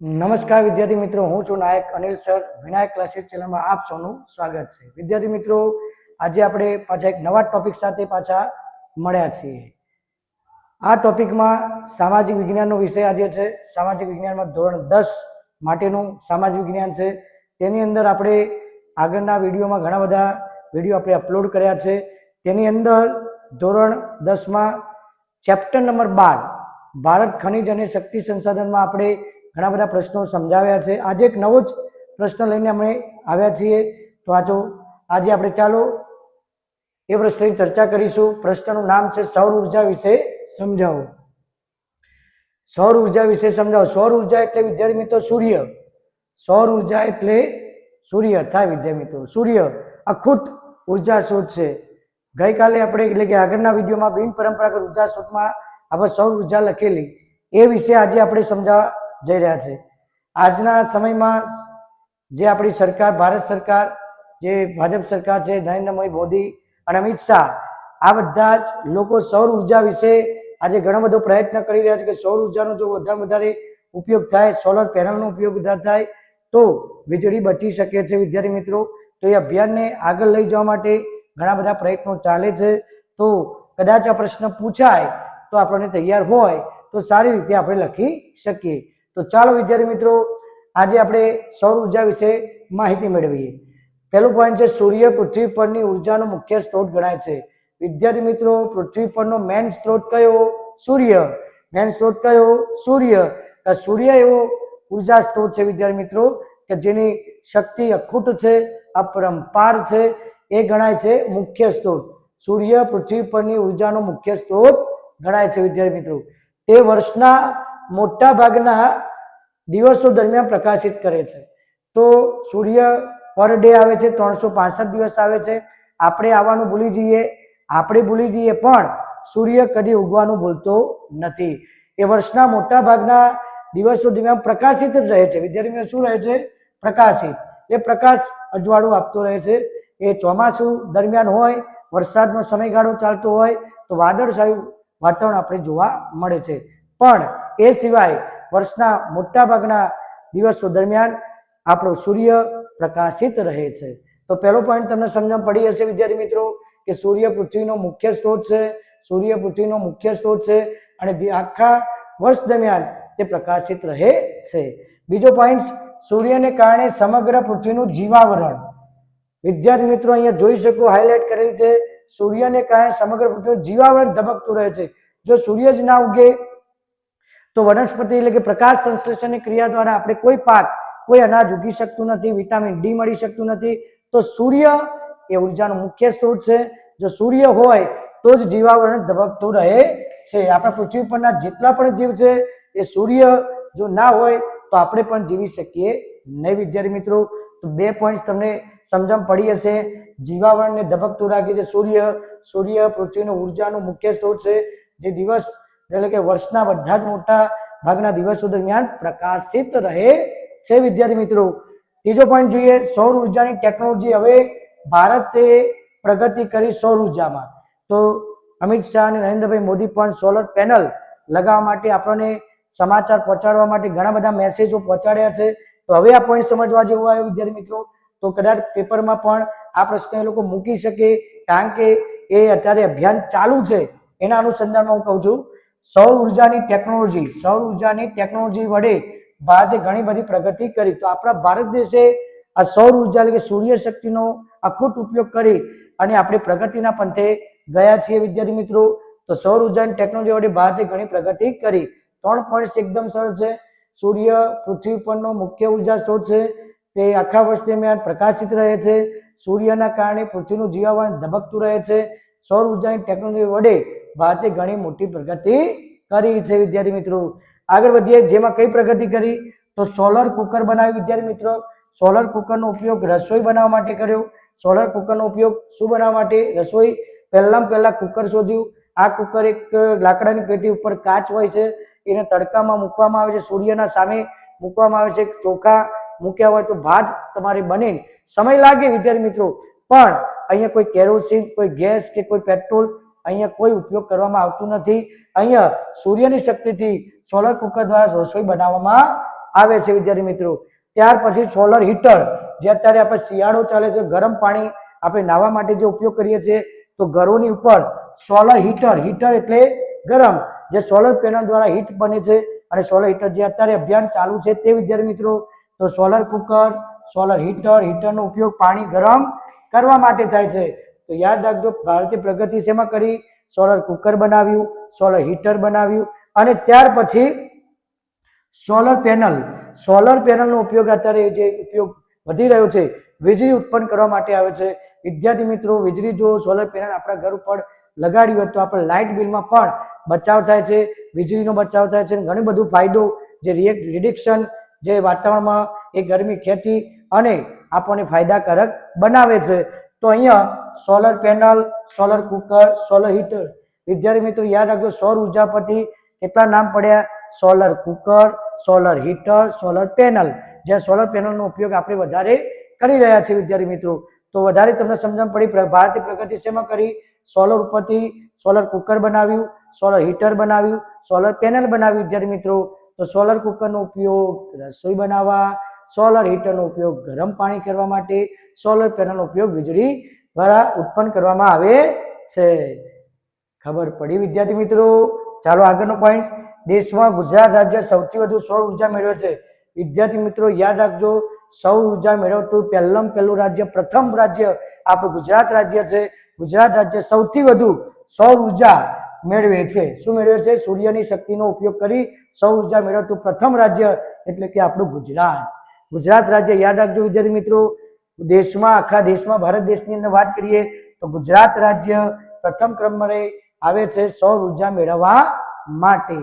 નમસ્કાર વિદ્યાર્થી મિત્રો, હું છું નાયક અનિલ સર. વિનાયક ક્લાસીસ ચેનલમાં આપ સૌનું સ્વાગત છે. વિદ્યાર્થી મિત્રો, આજે આપણે પાછા એક નવા ટોપિક સાથે પાછા મળ્યા છીએ. આ ટોપિકમાં સામાજિક વિજ્ઞાનનો વિષય આજે છે. સામાજિક વિજ્ઞાનમાં ધોરણ દસ માટેનું સામાજિક વિજ્ઞાન છે. તેની અંદર આપણે આગળના વિડીયોમાં ઘણા બધા વીડિયો આપણે અપલોડ કર્યા છે. તેની અંદર ધોરણ દસમાં ચેપ્ટર નંબર બાર, ભારત ખનિજ અને શક્તિ સંસાધનમાં આપણે ઘણા બધા પ્રશ્નો સમજાવ્યા છે. આજે એક નવો જ પ્રશ્ન લઈને અમે આવ્યા છીએ. તો આજો આજે આપણે ચાલો એ પ્રશ્નની ચર્ચા કરીશું. પ્રશ્નનું નામ છે સૌર ઊર્જા વિશે સમજાવો. સૌર ઊર્જા વિશે સમજાવો. સૌર ઊર્જા એટલે વિદ્યાર્થી મિત્રો સૂર્ય. સૌર ઊર્જા એટલે સૂર્ય. થાય વિદ્યાર્થી મિત્રો, સૂર્ય. અખૂટ ઊર્જા સ્ત્રોત છે. ગઈકાલે આપણે એટલે કે આગળના વિડીયોમાં બિન પરંપરાગત ઊર્જા સ્ત્રોતમાં આપણે સૌર ઊર્જા લખેલી. એ વિશે આજે આપણે સમજાવવા જઈ રહ્યા છે. આજના સમયમાં જે આપણી સરકાર, ભારત સરકાર, જે ભાજપ સરકાર છે, નરેન્દ્ર મોદી અને અમિત શાહ, આ બધા જ લોકો સૌર ઊર્જા વિશે આજે ઘણો બધો પ્રયત્ન કરી રહ્યા છે કે સૌર ઉર્જાનો જો વધારે વધારે ઉપયોગ થાય સોલર પેનલનો ઉપયોગ વધારે થાય, તો વીજળી બચી શકે છે, વિદ્યાર્થી મિત્રો. તો એ અભિયાનને આગળ લઈ જવા માટે ઘણા બધા પ્રયત્નો ચાલે છે. તો કદાચ આ પ્રશ્ન પૂછાય, તો આપણને તૈયાર હોય, તો સારી રીતે આપણે લખી શકીએ. તો ચાલો વિદ્યાર્થી મિત્રો, આજે આપણે સૌર ઊર્જા વિશે માહિતી મેળવીએ. પહેલું પોઈન્ટ છે, સૂર્ય પૃથ્વી પરની ઉર્જાનો મુખ્ય સ્ત્રોત ગણાય છે. વિદ્યાર્થી મિત્રો, પૃથ્વી પરનો મેન સ્ત્રોત કયો? સૂર્ય. મેન સ્ત્રોત કયો? સૂર્ય. સૂર્ય એવો ઊર્જા સ્ત્રોત છે વિદ્યાર્થી મિત્રો, કે જેની શક્તિ અખૂટ છે, અપરંપાર છે, એ ગણાય છે મુખ્ય સ્ત્રોત. સૂર્ય પૃથ્વી પરની ઉર્જાનો મુખ્ય સ્ત્રોત ગણાય છે વિદ્યાર્થી મિત્રો. તે વર્ષના મોટા ભાગના દિવસો દરમિયાન પ્રકાશિત કરે છે. તો સૂર્ય પર ડે આવે છે, ત્રણસો દિવસ આવે છે. આપણે આવવાનું ભૂલી જઈએ. આપણે ભૂલી જઈએ પણ સૂર્ય કદી ઉગવાનું ભૂલતો નથી. એ વર્ષના મોટા ભાગના દિવસો દરમિયાન પ્રકાશિત જ રહે છે. વિદ્યાર્થી શું રહે છે? પ્રકાશિત. એ પ્રકાશ અજવાળું આપતો રહે છે. એ ચોમાસું દરમિયાન હોય, વરસાદનો સમયગાળો ચાલતો હોય, તો વાદળછાયું વાતાવરણ આપણે જોવા મળે છે. પણ એ સિવાય વર્ષના મોટા ભાગના દિવસો દરમિયાન આપણો સૂર્ય પ્રકાશિત રહે છે. તો પહેલો પોઈન્ટ તમને સમજણ પડી હશે, વિદ્યાર્થી મિત્રો, કે સૂર્ય પૃથ્વીનો મુખ્ય સ્ત્રોત છે, સૂર્ય પૃથ્વીનો મુખ્ય સ્ત્રોત છે, અને આખા વર્ષ દરમિયાન તે પ્રકાશિત રહે છે. બીજો પોઈન્ટ સૂર્યને કારણે સમગ્ર પૃથ્વીનું જીવાવરણ. વિદ્યાર્થી મિત્રો, અહીંયા જોઈ શકો હાઇલાઇટ કરેલ છે, સૂર્યને કારણે સમગ્ર પૃથ્વીનું જીવાવરણ ધબકતું રહે છે. જો સૂર્ય જ ના ઉગે તો વનસ્પતિ એટલે કે પ્રકાશ સંશ્લેષણની ક્રિયા દ્વારા આપણે કોઈ પાક કોઈ અનાજ ઉગી શકતું નથી, વિટામિન ડી મળી શકતું નથી. તો સૂર્ય એ ઉર્જાનો મુખ્ય સ્ત્રોત છે. જો સૂર્ય હોય તો જ જીવાવરણ ધબકતું રહે છે. આપણા પૃથ્વી પરના જેટલા પણ જીવ છે, એ સૂર્ય જો ના હોય તો આપણે પણ જીવી શકીએ નહીં વિદ્યાર્થી મિત્રો. તો બે પોઈન્ટ તમને સમજણ પડી હશે. જીવાવરણને ધબકતું રાખે છે સૂર્ય. સૂર્ય પૃથ્વીનો ઉર્જાનો મુખ્ય સ્ત્રોત છે. જે દિવસ એટલે કે વર્ષના બધા જ મોટા ભાગના દિવસો દરમિયાન પ્રકાશિત રહે છે, વિદ્યાર્થી મિત્રો. ત્રીજો પોઈન્ટ જોઈએ, સૌર ઉર્જાની ટેકનોલોજી હવે ભારતે પ્રગતિ કરી સૌર ઉર્જામાં. તો અમિત શાહ અને નરેન્દ્રભાઈ મોદી પણ સોલર પેનલ લગાવવા માટે આપણને સમાચાર પહોંચાડવા માટે ઘણા બધા મેસેજો પહોંચાડ્યા છે. તો હવે આ પોઈન્ટ સમજવા જેવું આવ્યો વિદ્યાર્થી મિત્રો. તો કદાચ પેપરમાં પણ આ પ્રશ્ન એ લોકો મૂકી શકે, કારણ કે એ અત્યારે અભિયાન ચાલુ છે. એના અનુસંધાનમાં હું કહું છું. સૌર ઉર્જાની ટેકનોલોજી સૌર ઉર્જાની ટેકનોલોજી વડે ભારતે ઘણી બધી પ્રગતિ કરી. તો આપણા ભારત દેશે આ સૌર ઊર્જા એટલે કે સૂર્ય શક્તિનો અખૂટ ઉપયોગ કરી અને આપણે પ્રગતિના પંથે ગયા છીએ વિદ્યાર્થી મિત્રો. તો સૌર ઉર્જાની ટેકનોલોજી વડે ભારતે ઘણી પ્રગતિ કરી. ત્રણ પોઈન્ટ એકદમ સરળ છે. સૂર્ય પૃથ્વી પરનો મુખ્ય ઊર્જા સ્ત્રોત છે. તે આખા વર્ષ દરમિયાન પ્રકાશિત રહે છે. સૂર્યના કારણે પૃથ્વીનું જીવાવરણ ધબકતું રહે છે. સૌર ઉર્જાની ટેકનોલોજી વડે ભારતે ઘણી મોટી પ્રગતિ કરી છે, વિદ્યાર્થી મિત્રો. આગળ વધીએ, જેમાં કઈ પ્રગતિ કરી? તો સોલર કુકર બનાવ્યું, વિદ્યાર્થી મિત્રો. સોલર કુકરનો ઉપયોગ રસોઈ બનાવવા માટે કર્યો. સોલર કુકરનો ઉપયોગ શું બનાવવા માટે? રસોઈ પહેલાં પહેલા કુકર શોધ્યું. આ કુકર એક લાકડાની પેટી ઉપર કાચ હોય છે. એને તડકામાં મૂકવામાં આવે છે. સૂર્યના સામે મૂકવામાં આવે છે. ચોખા મૂક્યા હોય તો ભાત તમારે બને. સમય લાગે, વિદ્યાર્થી મિત્રો. પણ અહીંયા કોઈ કેરોસીન, કોઈ ગેસ કે કોઈ પેટ્રોલ અહીંયા કોઈ ઉપયોગ કરવામાં આવતું નથી. અહીંયા સૂર્યની શક્તિથી સોલર કુકર દ્વારા રસોઈ બનાવવામાં આવે છે, વિદ્યાર્થી મિત્રો. ત્યાર પછી સોલર હીટર જે અત્યારે આપણે શિયાળો ચાલે છે, ગરમ પાણી આપણે નાહવા માટે જે ઉપયોગ કરીએ છીએ, તો ઘરોની ઉપર સોલર હીટર હીટર એટલે ગરમ, જે સોલર પેનલ દ્વારા હીટ બને છે. અને સોલર હીટર જે અત્યારે અભિયાન ચાલુ છે તે, વિદ્યાર્થી મિત્રો, તો સોલર કુકર સોલર હીટર હીટરનો ઉપયોગ પાણી ગરમ કરવા માટે થાય છે. તો યાદ રાખજો, ભારતીય પ્રગતિ શેમાં કરી? સોલર કુકર બનાવ્યું, સોલર હીટર બનાવ્યું અને ત્યાર પછી સોલર પેનલ. સોલર પેનલનો ઉપયોગ અત્યારે જે ઉપયોગ વધી રહ્યો છે, વીજળી ઉત્પન્ન કરવા માટે આવે છે. વિદ્યાર્થી મિત્રો, વીજળી જો સોલર પેનલ આપણા ઘર ઉપર લગાડી હોય તો આપણે લાઇટ બિલમાં પણ બચાવ થાય છે, વીજળીનો બચાવ થાય છે ઘણું બધું ફાયદો, જે રિએક્ટ રિડિક્શન, જે વાતાવરણમાં એ ગરમી ખેંચી અને આપણને ફાયદાકારક બનાવે છે. તો અહીંયા solar panel solar cooker solar heater વિદ્યાર્થી મિત્રો, યાદ રાખજો, સૌર ઊર્જા પરથી કેટલા નામ પડ્યા? Solar cooker solar heater solar panel જે સોલર પેનલનો ઉપયોગ આપણે વધારે કરી રહ્યા છીએ વિદ્યાર્થી મિત્રો. તો વધારે તમને સમજણ પડી ભારતીય પ્રગતિ શેમાં કરી? સોલર ઉપરથી સોલર કુકર બનાવ્યું સોલર હીટર બનાવ્યું સોલર પેનલ બનાવ્યું વિદ્યાર્થી મિત્રો. તો સોલર કુકરનો ઉપયોગ રસોઈ બનાવવા સોલર હીટરનો ઉપયોગ ગરમ પાણી કરવા માટે, સોલર પેનલનો ઉપયોગ વીજળી દ્વારા ઉત્પન્ન કરવામાં આવે છે. ખબર પડી, વિદ્યાર્થી મિત્રો? ચાલો આગળનો પોઈન્ટ દેશમાં ગુજરાત રાજ્ય સૌથી વધુ સૌર ઊર્જા મેળવે છે. વિદ્યાર્થી મિત્રો, યાદ રાખજો, સૌર ઊર્જા મેળવતું પહેલમ પહેલું રાજ્ય, પ્રથમ રાજ્ય આપણું ગુજરાત રાજ્ય છે. ગુજરાત રાજ્ય સૌથી વધુ સૌર ઊર્જા મેળવે છે. શું મેળવે છે? સૂર્યની શક્તિનો ઉપયોગ કરી સૌર ઊર્જા મેળવતું પ્રથમ રાજ્ય એટલે કે આપણું ગુજરાત. ગુજરાત રાજ્ય યાદ રાખજો, વિદ્યાર્થી મિત્રો. દેશમાં, આખા દેશમાં, ભારત દેશની અંદર વાત કરીએ તો ગુજરાત રાજ્ય પ્રથમ ક્રમે આવે છે સૌર ઊર્જા મેળવવા માટે.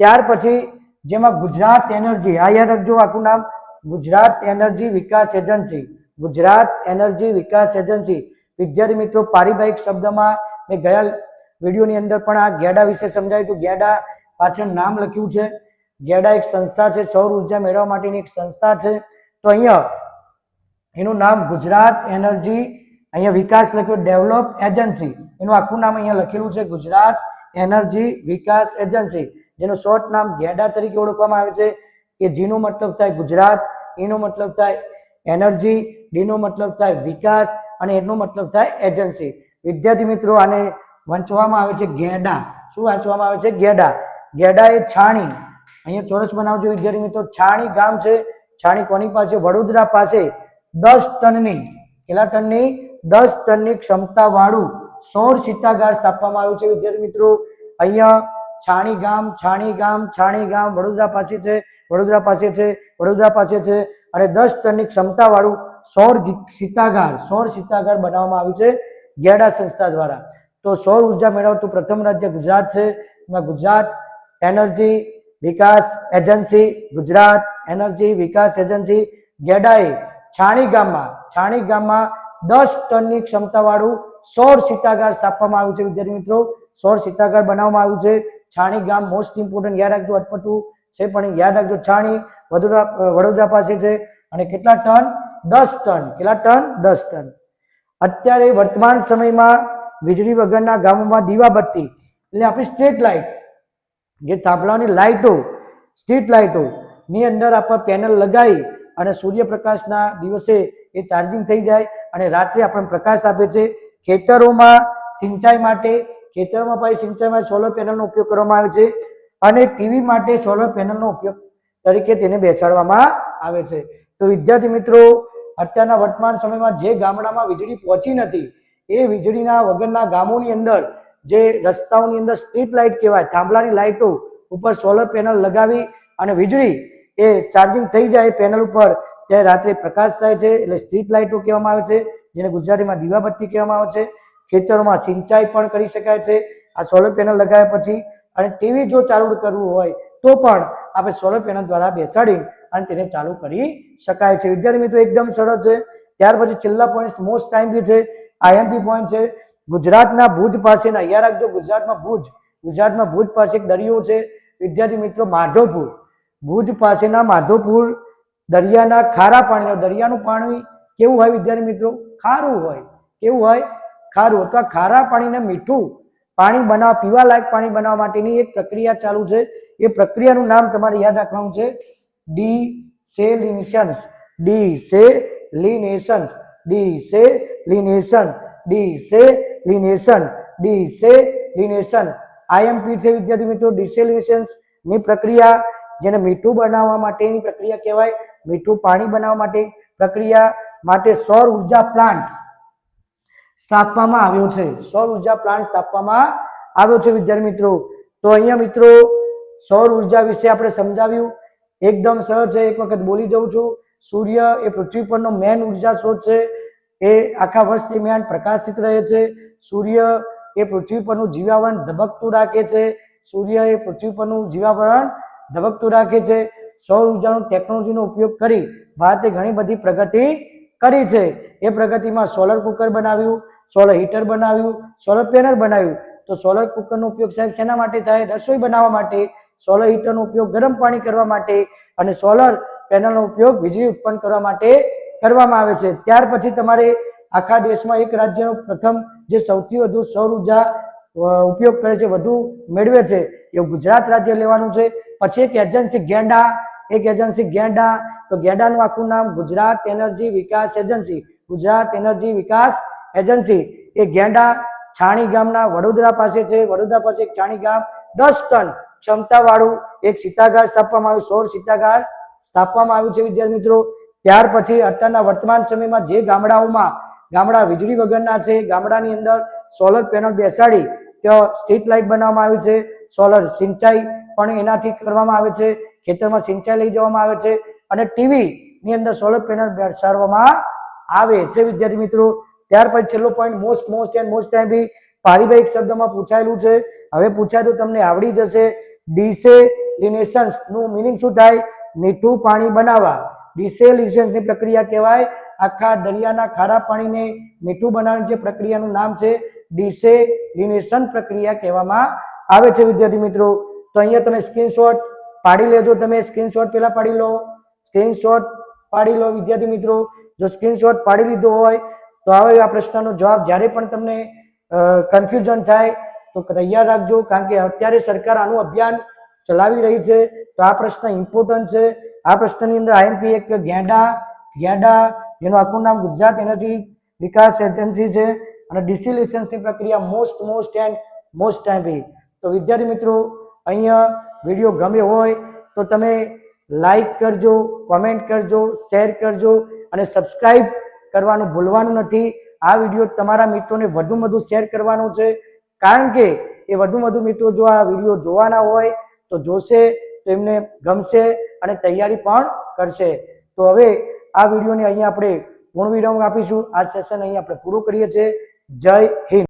ત્યાર પછી જેમાં ગુજરાત એનર્જી, આ યાદ રાખજો આખું નામ, Gujarat energy Vikas agency, Gujarat energy Vikas agency. વિદ્યાર્થી મિત્રો પારિભાષિક શબ્દમાં મેં ગયા વિડીયોની અંદર પણ આ ગેડા વિશે સમજાયું હતું. ગેડા પાછળ નામ લખ્યું છે. ગેડા એક સંસ્થા છે, સૌર ઊર્જા મેળવવા માટેની એક સંસ્થા છે. તો અહીંયા એનું નામ ગુજરાત એનર્જી, અહીંયા વિકાસ લખ્યો, ડેવલપ એજન્સી. એનું આખું નામ અહીંયા લખેલું છે, ગુજરાત એનર્જી વિકાસ એજન્સી. જેનું શોર્ટ નામ ગેડા તરીકે ઓળખવામાં આવે છે, કે જીનો મતલબ થાય ગુજરાત, એનો મતલબ થાય એનર્જી, ડીનો મતલબ થાય વિકાસ, અને એનો મતલબ થાય એજન્સી. વિદ્યાર્થી મિત્રો, આને વંચવામાં આવે છે ગેડા. શું વાંચવામાં આવે છે? ગેડા. ગેડા એ છાણી. અહીંયા ચોરસ બનાવજો વિદ્યાર્થી મિત્રો. છાણી ગામ છે. છાણી કોની પાસે? વડોદરા પાસે. દસ ટનની. કેટલા ટનની? દસ ટનની ક્ષમતા વાળું સૌર શીતાગાર સ્થાપવામાં આવ્યું છે વિદ્યાર્થી મિત્રો. અહીંયા છાણી ગામ છાણી ગામ છાણી ગામ વડોદરા પાસે છે. વડોદરા પાસે છે. વડોદરા પાસે છે. અને દસ ટનની ક્ષમતા વાળું સૌર શીતાગાર સૌર શીતાગાર બનાવવામાં આવ્યું છે ગેડા સંસ્થા દ્વારા. તો સૌર ઊર્જા મેળવતું પ્રથમ રાજ્ય ગુજરાત છે. એમાં Gujarat, energy Vikas agency, Gujarat energy Vikas agency ગેડાએ Chhani ગામમાં છાણી ગામમાં દસ ટનની ક્ષમતાવાળું સોળ શીતાગાર સ્થાપવામાં આવ્યું છે, વિદ્યાર્થી મિત્રો. સોળ શીતાગાર બનાવવામાં આવ્યું છે. છાણી ગામ મોસ્ટ ઇમ્પોર્ટન્ટ યાદ રાખજો, અટપટું છે, પણ યાદ રાખજો, છાણી વડોદરા વડોદરા પાસે છે. અને કેટલા ટન? દસ ટન. કેટલા ટન? દસ ટન. અત્યારે વર્તમાન સમયમાં વીજળી વગરના ગામોમાં દીવાબત્તી, એટલે આપણી સ્ટ્રીટ લાઇટ જે થાંભલાઓની લાઇટો, સ્ટ્રીટ લાઇટો ની અંદર આપણે પેનલ લગાવી અને સૂર્યપ્રકાશના દિવસે એ ચાર્જિંગ થઈ જાય અને રાત્રે આપણને પ્રકાશ આપે છે. ખેતરોમાં સિંચાઈ માટે, ખેતરોમાં સિંચાઈ માટે સોલર પેનલનો ઉપયોગ કરવામાં આવે છે અને ટીવી માટે સોલર પેનલનો ઉપયોગ તરીકે તેને બેસાડવામાં આવે છે. તો વિદ્યાર્થી મિત્રો, અત્યારના વર્તમાન સમયમાં જે ગામડામાં વીજળી પહોંચી નથી, એ વીજળીના વગરના ગામોની અંદર જે રસ્તાઓની અંદર સ્ટ્રીટ લાઇટ કહેવાય, થાંભલાની લાઇટો ઉપર સોલર પેનલ લગાવી અને વીજળી એ ચાર્જિંગ થઈ જાય પેનલ ઉપર, ત્યારે રાત્રે પ્રકાશ થાય છે, એટલે સ્ટ્રીટ લાઇટો કહેવામાં આવે છે, જેને ગુજરાતીમાં દીવાબત્તી કહેવામાં આવે છે. ખેતરોમાં સિંચાઈ પણ કરી શકાય છે, આ સોલર પેનલ લગાવ્યા પછી. અને ટીવી જો ચાલુ કરવું હોય, તો પણ આપણે સોલર પેનલ દ્વારા બેસાડી અને તેને ચાલુ કરી શકાય છે. વિદ્યાર્થી મિત્રો, એકદમ સરળ છે. ત્યાર પછી છેલ્લા પોઈન્ટ મોસ્ટ ટાઈમ બી છે આઈએમપી પોઈન્ટ છે. ગુજરાતના ભુજ પાસેના યાદ રાખજો ગુજરાતમાં ભુજ. ગુજરાતમાં ભુજ પાસે એક દરિયો છે. વિદ્યાર્થી મિત્રો, માધવપુર. ભુજ પાસેના માધવપુર દરિયાના ખારા પાણીના, દરિયાનું પાણી કેવું હોય વિદ્યાર્થી મિત્રો? ખારું હોય. કેવું હોય? ખારું. અથવા ખારા પાણીને મીઠું, પાણી બનાવવા પીવા લાયક પાણી બનાવવા માટેની એક પ્રક્રિયા ચાલુ છે. એ પ્રક્રિયાનું નામ તમારે યાદ રાખવાનું છે. Desalinations desalinations desalinations. Desalination desalination. Desalination. IMP છે વિદ્યાર્થી મિત્રો, ડિસેલિનેશન્સની પ્રક્રિયા, જેને મીઠું બનાવવા માટેની પ્રક્રિયા કહેવાય, મીઠું પાણી બનાવવા માટે પ્રક્રિયા માટે સૌર ઊર્જા પ્લાન્ટ સ્થાપવામાં આવ્યો છે. સૌર ઊર્જા પ્લાન્ટ સ્થાપવામાં આવ્યો છે વિદ્યાર્થી મિત્રો. તો અહીંયા મિત્રો, સૌર ઊર્જા વિશે આપણે સમજાવ્યું. એકદમ સરળ છે. એક વખત બોલી જઉં છું. સૂર્ય એ પૃથ્વી પરનો મેન ઊર્જા સ્ત્રોત છે. એ આખા વર્ષ દરમિયાન પ્રકાશિત રહે છે. સૂર્ય એ પૃથ્વી પરનું જીવાવરણ ધબકતું રાખે છે. સૂર્ય એ પૃથ્વી પરનું જીવાવરણ ધબકતું રાખે છે. સૌર ઉર્જાનો ટેકનોલોજીનો ઉપયોગ કરી ભારતે ઘણી બધી પ્રગતિ કરી છે. એ પ્રગતિમાં સોલર કુકર બનાવ્યું, સોલર હીટર બનાવ્યું, સોલર પેનલ બનાવ્યું. તો સોલર કુકરનો ઉપયોગ સાહેબ શેના માટે થાય? રસોઈ બનાવવા માટે, સોલર હીટરનો ઉપયોગ ગરમ પાણી કરવા માટે અને સોલર પેનલનો ઉપયોગ વીજળી ઉત્પન્ન કરવા માટે કરવામાં આવે છે. ત્યાર પછી તમારે આખા દેશમાં એક રાજ્યનો પ્રથમ જે સૌથી વધુ સૌર ઊર્જા ઉપયોગ કરે છે, વધુ મેળવે છે એવું ગુજરાત રાજ્ય લેવાનું છે. પછી એક એજન્સી ગેંડા, એક એજન્સી ગેંડા. તો ગેંડાનું આખું નામ Gujarat energy Vikas agency. Gujarat energy Vikas agency. એ ગેંડા છાણી ગામના વડોદરા પાસે છે. વડોદરા પાસે એક છાણી ગામ, દસ ટન ક્ષમતાવાળું એક સીતાગાર સ્થાપવામાં આવ્યું. સોળ સીતાગાર સ્થાપવામાં આવ્યું છે, વિદ્યાર્થી મિત્રો. ત્યાર પછી અત્યારના વર્તમાન સમયમાં જે ગામડાઓમાં, ગામડા વીજળી વગરના છે, ગામડાની અંદર સોલર પેનલ બેસાડી, ત્યાં સ્ટ્રીટ લાઇટ બનાવવામાં આવી છે સોલર સિંચાઈ પણ એનાથી કરવામાં આવે છે, ખેતરમાં સિંચાઈ લઈ જવામાં આવે છે અને ટીવી ની અંદર સોલર પેનલ બેસાડવામાં આવે છે, વિદ્યાર્થી મિત્રો. ત્યાર પછી છેલ્લો point most most and most time B પારિભાષિક શબ્દમાં પૂછાયેલું છે. હવે પૂછાય તો તમને આવડી જશે. ડિસેલિનેશન્સનું મિનિંગ શું થાય? મીઠું પાણી બનાવવા. ડિસેલિનેશન્સ પ્રક્રિયા કહેવાય. આખા દરિયાના ખારા પાણીને મીઠું બનાવવાની જે પ્રક્રિયાનું નામ છે, ડિસેલિનેશન પ્રક્રિયા કહેવામાં આવે છે, વિદ્યાર્થી મિત્રો. તો અહીંયા તમે સ્ક્રીનશોટ પાડી લેજો. તમે સ્ક્રીનશોટ પહેલાં પાડી લો. સ્ક્રીનશોટ પાડી લો, વિદ્યાર્થી મિત્રો. જો સ્ક્રીનશોટ પાડી લીધો હોય, તો હવે આ પ્રશ્નનો જવાબ જ્યારે પણ તમને કન્ફ્યુઝન થાય, તો તૈયાર રાખજો. કારણ કે અત્યારે સરકાર આનું અભિયાન ચલાવી રહી છે. તો આ પ્રશ્ન ઇમ્પોર્ટન્ટ છે. આ પ્રશ્નની અંદર આઈએમપી એક ગેંડા ગેંડા, જેનું આખું નામ ગુજરાત એનર્જી વિકાસ એજન્સી છે અને ડિસિલેશન્સની પ્રક્રિયા most most and most time તો વિદ્યાર્થી મિત્રો, અહીંયા વીડિયો ગમે હોય તો તમે લાઈક કરજો કોમેન્ટ કરજો શેર કરજો અને સબસ્ક્રાઈબ કરવાનું ભૂલવાનું નથી. આ વીડિયો તમારા મિત્રોને વધુ વધુ શેર કરવાનો છે. કારણ કે એ વધુ વધુ મિત્રો જો આ વીડિયો જોવાના હોય તો જોશે, તો એમને ગમશે. અને તૈયારી પણ કરશે. તો હવે આ વિડીયોને અહીંયા આપણે પૂર્ણ વિરામ આપીશું. આ સેશન અહીંયા આપણે પૂરું કરીએ છીએ. જય હિન્દ.